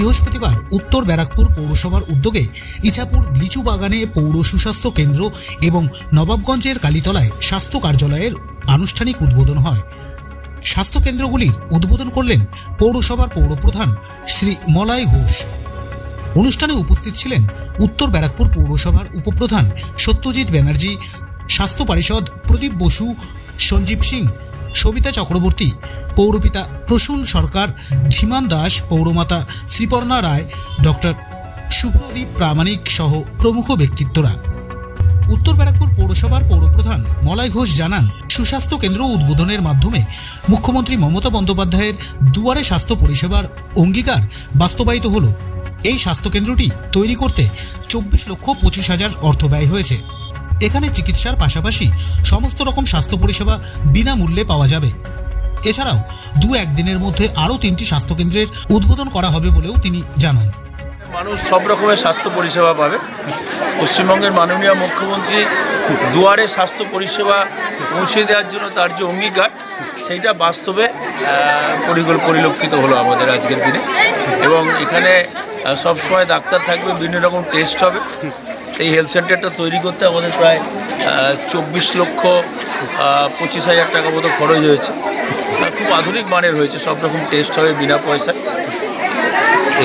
বৃহস্পতিবার উত্তর ব্যারাকপুর পৌরসভার উদ্যোগে ইছাপুর লিচু বাগানে পৌর সুস্বাস্থ্য কেন্দ্র এবং নবাবগঞ্জের কালীতলায় স্বাস্থ্য কার্যালয়ের আনুষ্ঠানিক উদ্বোধন হয়। স্বাস্থ্য কেন্দ্রগুলির উদ্বোধন করলেন পৌরসভার পৌরপ্রধান শ্রী মলয় ঘোষ। অনুষ্ঠানে উপস্থিত ছিলেন উত্তর ব্যারাকপুর পৌরসভার উপপ্রধান সত্যজিৎ ব্যানার্জি, স্বাস্থ্য পরিষদ প্রদীপ বসু, সঞ্জীব সিং সবিতা চক্রবর্তী, পৌরপিতা প্রসূন সরকার, ধীমান দাস, পৌরমাতা শ্রীপর্ণা রায়, ডক্টর শুভদীপ প্রামাণিক সহ প্রমুখ ব্যক্তিত্বরা। উত্তর ব্যারাকপুর পৌরসভার পৌরপ্রধান মলয় ঘোষ জানান, সুস্বাস্থ্য কেন্দ্র উদ্বোধনের মাধ্যমে মুখ্যমন্ত্রী মমতা বন্দ্যোপাধ্যায়ের দুয়ারে স্বাস্থ্য পরিষেবার অঙ্গীকার বাস্তবায়িত হল। এই স্বাস্থ্যকেন্দ্রটি তৈরি করতে চব্বিশ লক্ষ পঁচিশ হাজার অর্থ ব্যয় হয়েছে। এখানে চিকিৎসার পাশাপাশি সমস্ত রকম স্বাস্থ্য পরিষেবা বিনামূল্যে পাওয়া যাবে। এছাড়াও দু একদিনের মধ্যে আরও তিনটি স্বাস্থ্যকেন্দ্রের উদ্বোধন করা হবে বলেও তিনি জানান। মানুষ সব রকমের স্বাস্থ্য পরিষেবা পাবে। পশ্চিমবঙ্গের মাননীয় মুখ্যমন্ত্রী দুয়ারে স্বাস্থ্য পরিষেবা পৌঁছে দেওয়ার জন্য তার যে অঙ্গীকার, সেইটা বাস্তবে পরিলক্ষিত হলো আমাদের আজকের দিনে। এবং এখানে সবসময় ডাক্তার থাকবে, বিভিন্ন রকম টেস্ট হবে। এই হেলথ সেন্টারটা তৈরি করতে আমাদের প্রায় চব্বিশ লক্ষ পঁচিশ হাজার টাকা মতো খরচ হয়েছে। আর খুব আধুনিক মানের হয়েছে সব রকম টেস্ট হবে বিনা পয়সায়।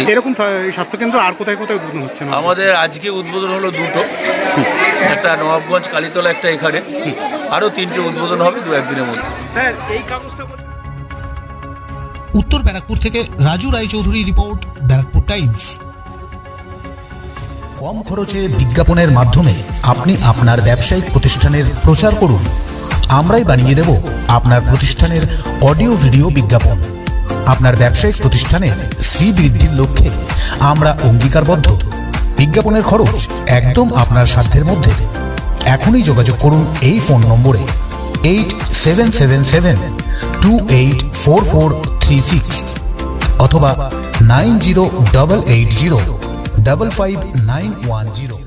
এরকম স্বা- স্বাস্থ্যকেন্দ্র আর কোথায় কোথায় উদ্বোধন হচ্ছে না? আমাদের আজকে উদ্বোধন হলো দুটো। একটা নবাবগঞ্জ কালীতলা একটা এখানে। আরও তিনটে উদ্বোধন হবে দু একদিনের মধ্যে। স্যার এই কাগজটা উত্তর ব্যারাকপুর থেকে রাজু রায়চৌধুরী রিপোর্ট ব্যারাকপুর টাইমস। কম খরচে বিজ্ঞাপনের মাধ্যমে আপনি আপনার ব্যবসায়িক প্রতিষ্ঠানের প্রচার করুন। আমরাই বানিয়ে দেব আপনার প্রতিষ্ঠানের অডিও ভিডিও বিজ্ঞাপন। আপনার ব্যবসায়িক প্রতিষ্ঠানের শ্রী বৃদ্ধির লক্ষ্যে আমরা অঙ্গীকারবদ্ধ। বিজ্ঞাপনের খরচ একদম আপনার সাধ্যের মধ্যে। এখনই যোগাযোগ করুন এই ফোন নম্বরে eight seven seven seven two eight four four three six অথবা nine zero double eight zero. Double five nine one zero